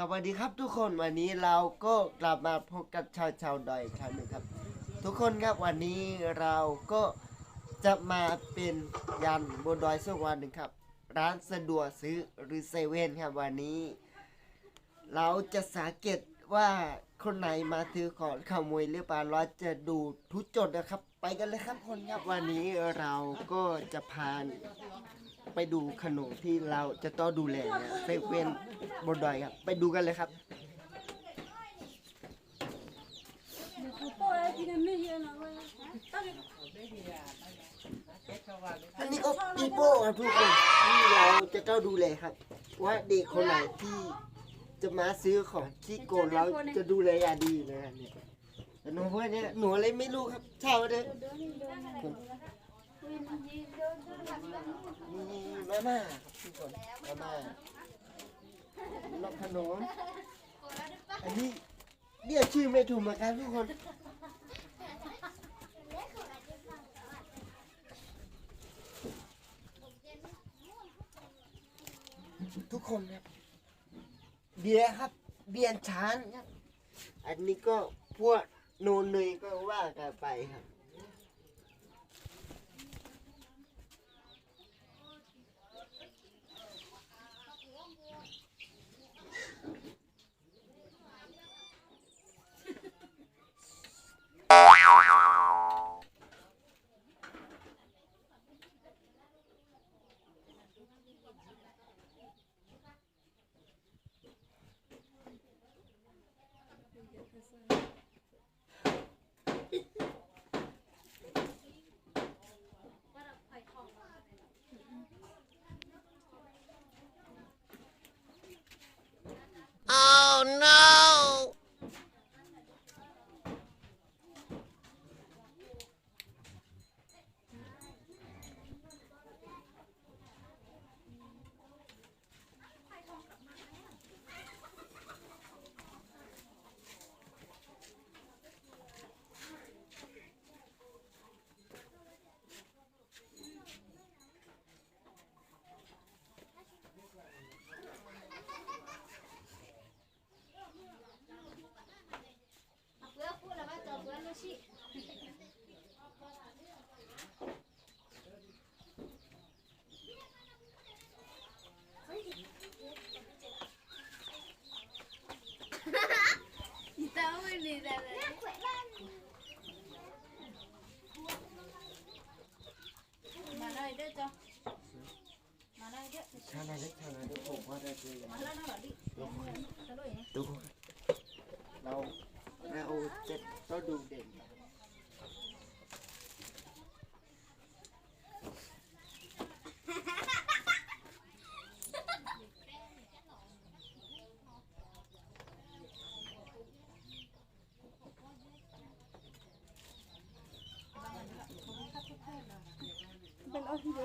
สวัสดีครับทุกคนวันนี้เราก็กลับมาพบกับชาวชาวดอยอีกครั้งหนึ่งครับ ทุกคนครับวันนี้เราก็จะมาเป็นยันบนดอยสักวันหนึ่งครับ ร้านสะดวกซื้อหรือเซเว่นครับวันนี้ เราจะสังเกตว่าคนไหนมาถือของขโมยหรือเปล่าเราจะดูทุกจดนะครับ ไปกันเลยครับคนครับวันนี้เราก็จะพาไปดูขนมที่เราจะต้องดูแลนเซเว่นบนดอยครับไปดูกันเลยครับอันนี้ก็ปีโป้ครับทุกคนที่เราจะต้องดูแลครับ ว่าเด็กคนไหนที่จะมาซื้อของที่โกนเราจะดูแลอย่างดีนะครับเนี่ยหนูพวกเนี้ยหนูอะไรไม่รู้ครับเช่าเลยนี่มาม่แม่ทุกคน มาม่ลอกขนม อันนี้เรียกชื่อไม่ถูกเหมือนกันทุกคน ทุกคนครับเบียครับ เบียนช้านอันนี้ก็พวกโนนเนยก็ว่ากันไปครับ mà đây đây cho mà đây đấy sao này đấy sao này tôi khổ quá đây tôi mà lên nó bảo đi tôi đâu ra ô chết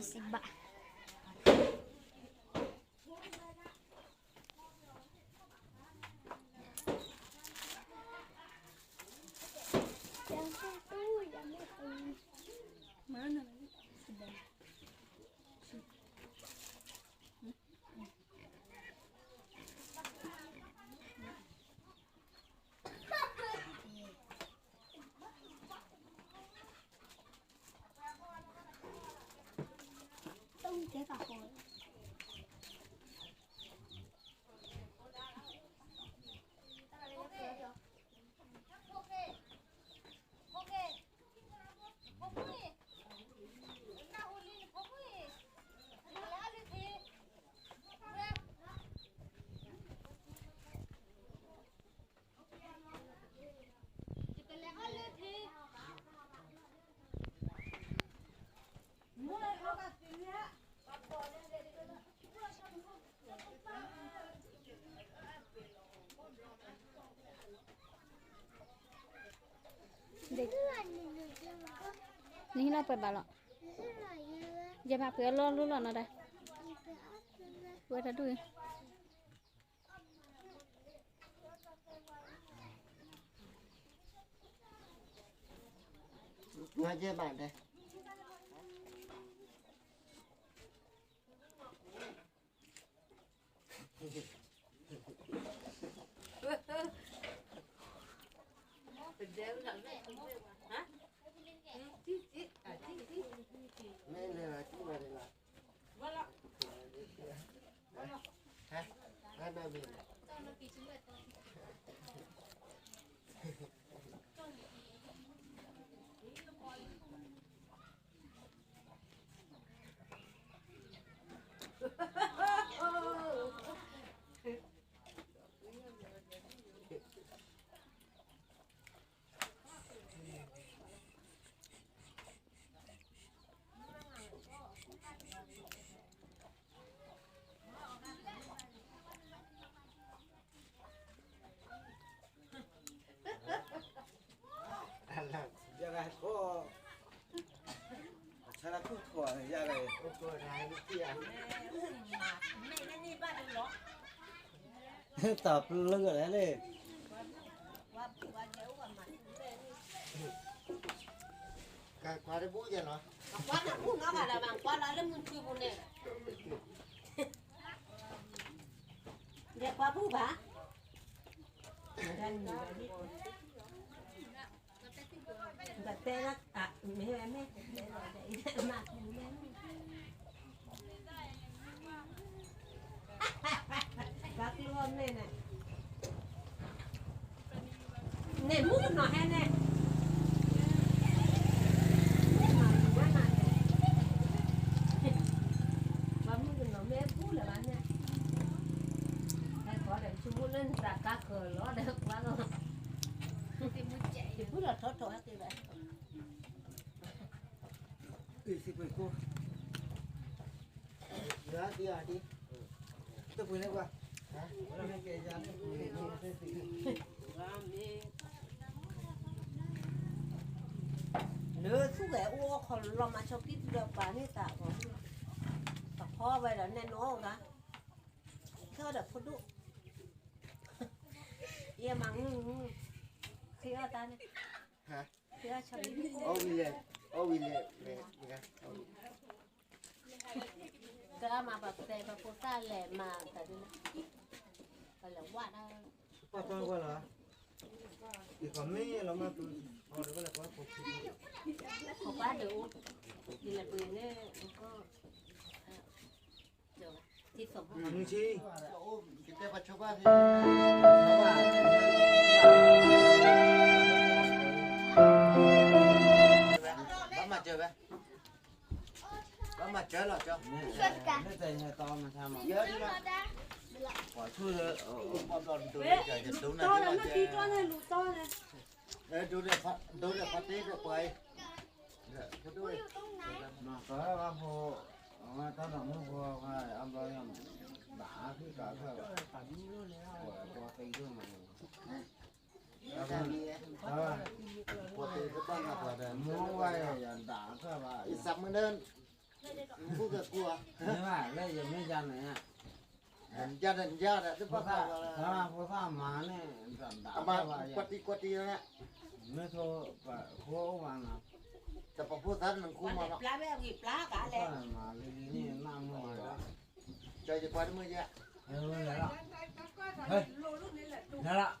是吧？两个都养不活，哪里？是吧？别发火了。นี่เราเปิดบาหรออย่ามาเพื่อร้อนรู้รอนอะไรเวลาดูมาเจ็บบาดเลยถั่วยากเลยถั่วร้ายเสียงไม่นี่บ้านหรอตอบเรื่องอะไรเลยกากวาดบุ้ยเหรอกวาดบุ้งอะไรบางกวาดอะไรมึงคือบุ้งเนี่ยเด็กกวาดบุ้งปะบัตเตอร์ Cắt luôn này này Này múc nó hay này Hãy subscribe cho kênh Ghiền Mì Gõ Để không bỏ lỡ những video hấp dẫn เนื้อสุกแกอ้วกคนเรามาชอบกินเดือปลาให้ตาของตะพ่อไปแล้วแน่นอนนะเท่าแด็กพดุเยี่ยมังเสียตาเนี่ยฮะเสียชอบกินเอาวิเล่เอาวิเล่เนี่ยนะจะมาแบบแต่แบบโพสต์แหลมมาแต่ดูนะแต่ละวัดอะป้าจ้างว่าเหรออีกคนไม่เรามาตุนอ๋อเดี๋ยวก็เลยว่าผมผมว่าเดี๋ยวดีละปืนเนี่ยก็เดี๋ยวที่สมบูรณ์ชี้ที่แต่ปัจจุบันที่มาเจอไหม có mà chết rồi cho. Chơi cả. Nó dày hay to mà sao mà. Nhớ đi ra. Quả chua rồi, con đòn này, chạy đến đúng này. To là nó tí con này, lụ to này. Đấy, tôi được phát, tôi được phát tí được quay. Rồi, dạ, tôi. Mà có ông hồ, ông ta là mua hồ, ông đó nhầm. Bả cứ cả thôi. Quả quả cây thôi mà. Mua dạ, à. quay rồi, đã thôi mà. Sắm ơn. 你负责过啊？没买，那也没家人。啊。你家的，你家的，这菩萨了。啊，菩萨忙呢，转达。阿过地过地了。没说，把火旺了。这不不咱能过吗？妈，拉呗，你拉个来。过来你你你，拿木嘛着。管的没去。来了。来了。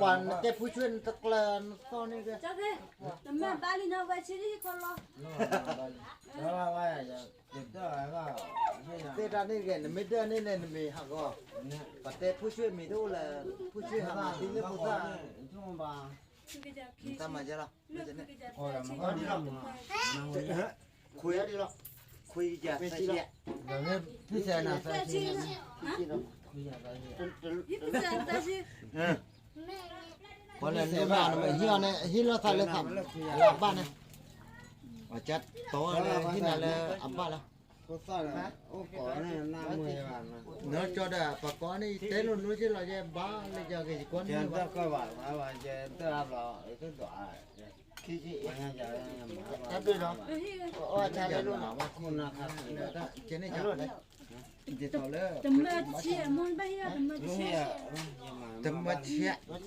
กวนเจ้าผู้ช่วยตะเกลนตอนนี้เจ้าเด็แม่บาลีน่าไว้ชีวีตคนละแล้วว่าว่เด็กด้อ้วก็เด็กตอนนี้เรีนไม่เด้อนี่เนี่ยมีหักก็ปัตเต้ผู้ช่วยมีดูแลผู้ช่วยหาที่เลี่ยงผู้ชายช่วบ่ายทำอะเจ้าลม่จ้าโอ้ยมันดีละคุยอะไรละคุยจะไปที่เนี่ยแล้วพ่ชายเนี่ยพี่ชายน่ะสป่เนี่ยพี่ชายน่ะไปที่เนี่ยคนเลยบ้านมัเฮียเนี่ยฮิลทะเลยทำลาบ้านเนี่ยว่าจัดโตเลยที่ไหนเลยอับบ้านละก็ซอนอ้นี่น้ามือบ้านนะเนื้อจอดปาก้อนนี่เตลุนู้นที่เราจะบ้าเลยจะกี่คนเจ้าก็บ้านมาเจ้าตัวเราไอ้ตัขี้ขี้ยังจะมาบ้าดูเนาะโอ้ช่เลยลูกนคุณนะครับเจ้าเนี่ย怎么切？我ย不要怎么切？怎么切？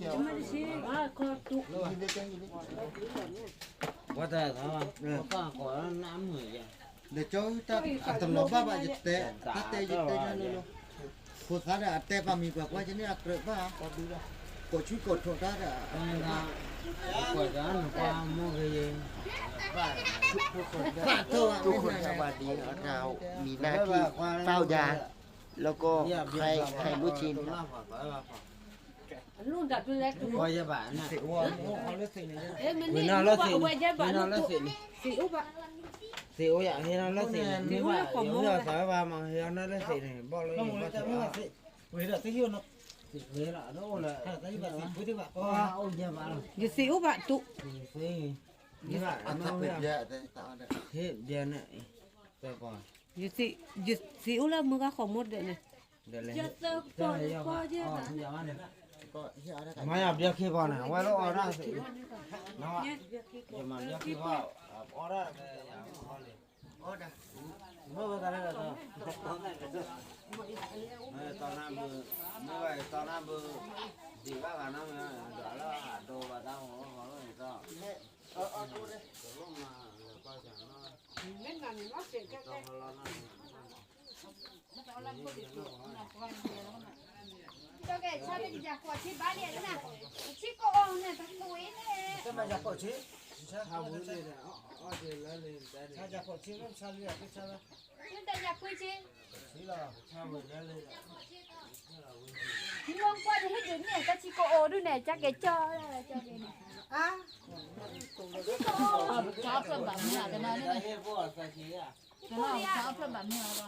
怎么切？啊，搞多。我在他，我爸搞南ม去。เดี๋ยวเจ้าตาตำรวจบ้าบ้าจิตเตะตาเตะจิตเตะนั่นเลยคุณข้าเด้เตะป้ามีกว่าว่าจะเนี่ยเตะบ้าก็ดูได้กกชดो च ी को छोटा का क ो द ाมองเห็นทุกคนสวัสดีเรามีหน้าที่เฝ้ายา แล้วก็ใครใครรู้ชินลูกดับดูแลตัวว่าจะบนะสิ่าเนลือกสิ่งนี้เอ้ยมันนี่ว่าว่หจะบ้านะสิอุบะสิอุอย่างนี่นราเลือกสิ่งนี้ม่าเดี๋ยวเราสาวว่ามังเฮียนั่นลือกสิ่งนี้บอกเลยว่าจะว่าสิเวละสิอย่น Giờ xíu bạn tụ. Như ừ, vậy nó về thế về này. Rồi còn. Giờ xíu, giờ xíu là mưa cá khổng một đợt này. Mấy hợp việc khi vào này, quay lỗ ở ra. Nó ạ. Giờ mà việc khi vào, ở à, ra. ไมื่อวันกันแล้วก็ตอนนั้นเบอร์เมื่อวันตอนนั้นเบอดีกว่ากันนะเนี่ยเดี๋ยวเราดูว่าทาหัวหัวเราอีกต่อเออเออดูเลยลงมาแล้วก็จะนั่งเล่นนั่นนี่ว่าเสร็จแค่ไหนก็แกชอบเป็นจากกวดที่บ้านเนี่ยนะชิโก้เนี่ยตั้งตัวเนี่ยจะมาจากกวดที ngon quá thì hết đến này ta chỉ có ố đôi này chắc cái cho là cho cái này à chỉ có ố cháu phần bản nhà cái này này cái này cháu phần bản nhà rồi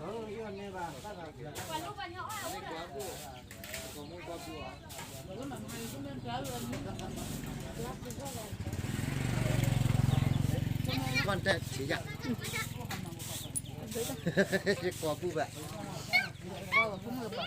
Ừ, yêu anh bà, các bà kìa. Quả lúc bà nhỏ à, út à. Còn muốn qua chùa. Mà lúc mà mày cũng nên trở lên. Con trẻ chỉ dặn. Quả cu vậy. Quả cu vậy.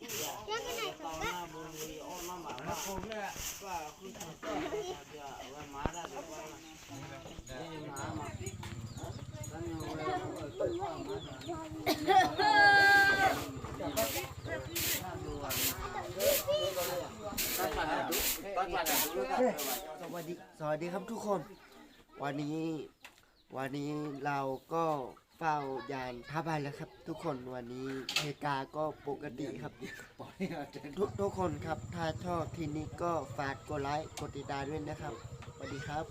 สวัสดีสวัสดีครับทุกคน วันนี้วันนี้เราก็เฝ้ายานท้าใบแล้วครับ ทุกคน วันนี้เฮกาก็ปกติครับทุกทุกคนครับ ถ้าชอบทีนี้ก็ฝากกดไลค์กดติดตามด้วยนะครับสวัสดีครับ